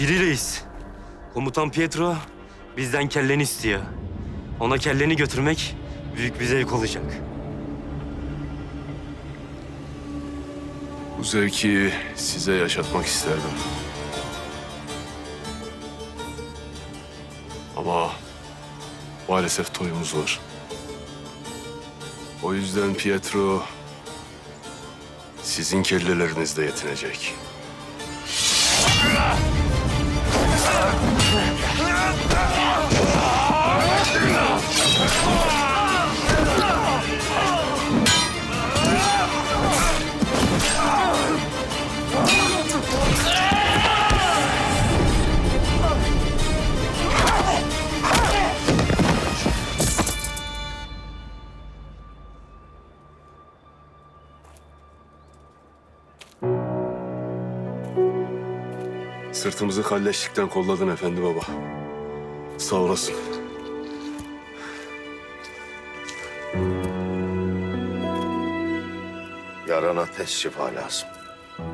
Piri Reis. Komutan Pietro bizden kelleni istiyor. Ona kelleni götürmek büyük bir zevk olacak. Bu zevki size yaşatmak isterdim. Ama maalesef toyumuz var. O yüzden Pietro sizin kellelerinizle yetinecek. Sırtımızı kalleşlikten kolladın efendi baba. Sağ olasın. Yarana tez şifa lazım.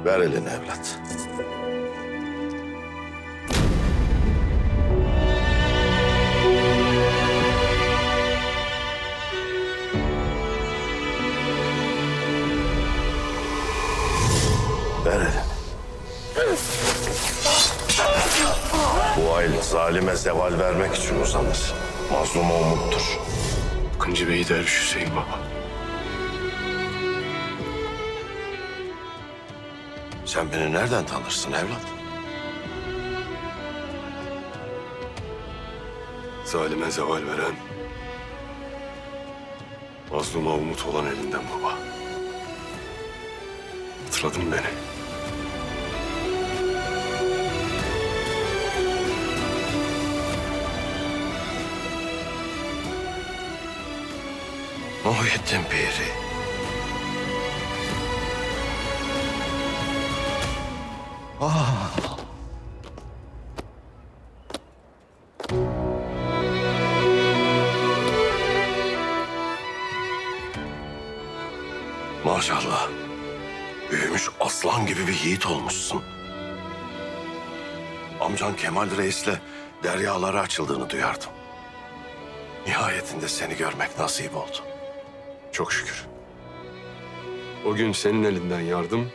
Ver elini evlat. Ver elini. El zalime zeval vermek için uzanır. Mazlum umuttur. Kıncı Bey'i Derviş Hüseyin baba. Sen beni nereden tanırsın evlat? Zalime zeval veren, mazluma umut olan elinden baba. Hatırladın beni? Muhyiddin Piri. Maşallah. Büyümüş aslan gibi bir yiğit olmuşsun. Amcan Kemal Reis'le deryalara açıldığını duyardım. Nihayetinde seni görmek nasip oldu. Çok şükür. O gün senin elinden yardım,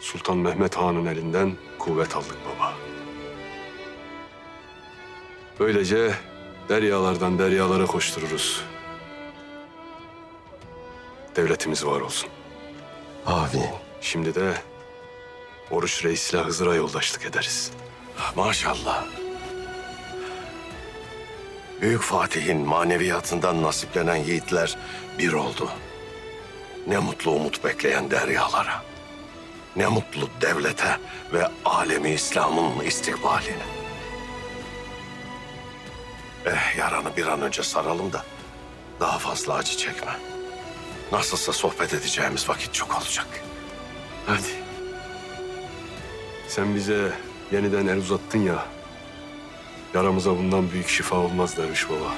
Sultan Mehmet Han'ın elinden kuvvet aldık baba. Böylece deryalardan deryalara koştururuz. Devletimiz var olsun. Amin. Şimdi de Oruç Reis'le Hızır'a yoldaşlık ederiz. Maşallah. Büyük Fatih'in maneviyatından nasiplenen yiğitler bir oldu. Ne mutlu umut bekleyen deryalara. Ne mutlu devlete ve alemi İslam'ın istikbaline. Eh yaranı bir an önce saralım da daha fazla acı çekme. Nasılsa sohbet edeceğimiz vakit çok olacak. Hadi. Sen bize yeniden el uzattın ya. Yaramıza bundan büyük şifa olmaz derviş baba.